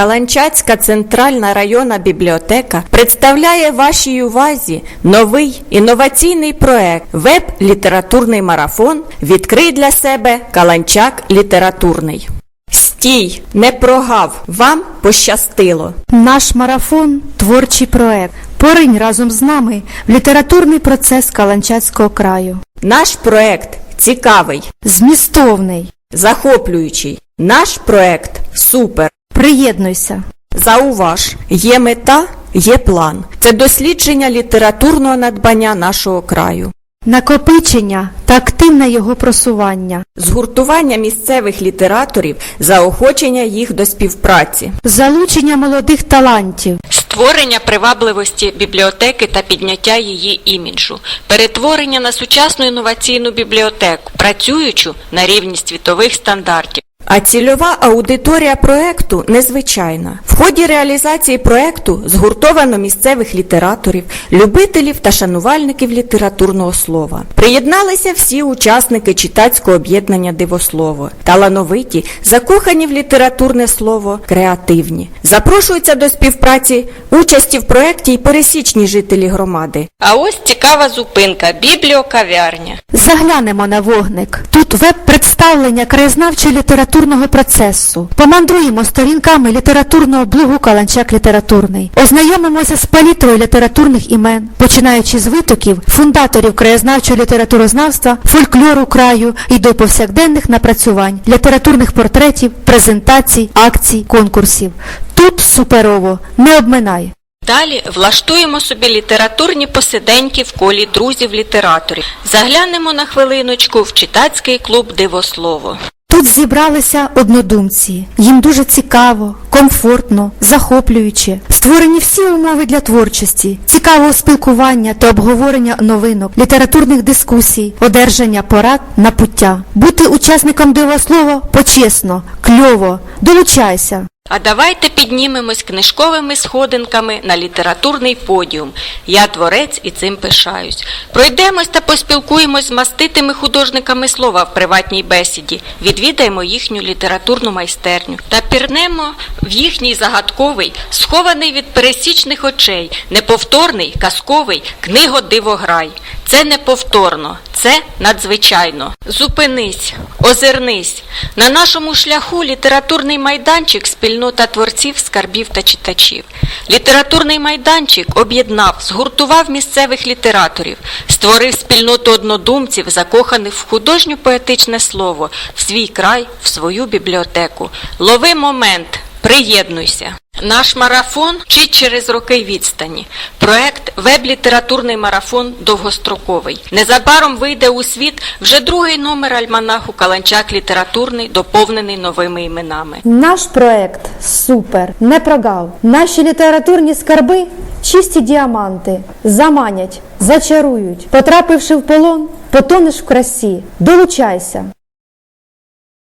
Каланчацька центральна районна бібліотека представляє вашій увазі новий інноваційний проект Веб-літературний марафон Відкрий для себе Каланчак літературний. Стій, не прогав, вам пощастило. Наш марафон творчий проект. Поринь разом з нами в літературний процес Каланчацького краю. Наш проект цікавий, Змістовний. захоплюючий. Наш проект супер. Приєднуйся. Зауваж, є мета, є план. Це дослідження літературного надбання нашого краю. Накопичення та активне його просування. Згуртування місцевих літераторів, заохочення їх до співпраці. Залучення молодих талантів. Створення привабливості бібліотеки та підняття її іміджу, перетворення на сучасну інноваційну бібліотеку, працюючу на рівні світових стандартів. А цільова аудиторія проекту незвичайна. В ході реалізації проекту згуртовано місцевих літераторів, любителів та шанувальників літературного слова. Приєдналися всі учасники читацького об'єднання Дивослово, талановиті, закохані в літературне слово, креативні. Запрошуються до співпраці участі в проекті й пересічні жителі громади. А ось цікава зупинка бібліокав'ярня. Заглянемо на вогник. Тут веб-представлення краєзнавчо-літературного процесу. Помандруємо сторінками літературного блогу Каланчак Літературний. Ознайомимося з палітрою літературних імен, починаючи з витоків, фундаторів краєзнавчого літературознавства, фольклору краю і до повсякденних напрацювань, літературних портретів, презентацій, акцій, конкурсів. Тут суперово, не обминай. Далі влаштуємо собі літературні посиденьки в колі друзів-літераторів. Заглянемо на хвилиночку в читацький клуб Дивослово. Тут зібралися однодумці. Їм дуже цікаво, комфортно, захоплююче. Створені всі умови для творчості, цікавого спілкування та обговорення новинок, літературних дискусій, одержання порад на пуття. Бути учасником дивослова почесно, кльово, долучайся. А давайте піднімемось книжковими сходинками на літературний подіум. Я творець і цим пишаюсь. Пройдемось та поспілкуємось з маститими художниками слова в приватній бесіді. Відвідаємо їхню літературну майстерню та пірнемо в їхній загадковий, схований від пересічних очей, неповторний, казковий книго-дивограй. Це неповторно, це надзвичайно. Зупинись, озирнись. На нашому шляху літературний майданчик спільнота творців, скарбів та читачів. Літературний майданчик об'єднав, згуртував місцевих літераторів, створив спільноту однодумців, закоханих в художню поетичне слово, в свій край, в свою бібліотеку. Лови момент. Приєднуйся. Наш марафон вчить через роки відстані. Проект Веб-літературний марафон довгостроковий. Незабаром вийде у світ вже другий номер альманаху Каланчак літературний, доповнений новими іменами. Наш проект супер, не прогав. Наші літературні скарби чисті діаманти, заманять, зачарують. Потрапивши в полон, потонеш в красі. Долучайся.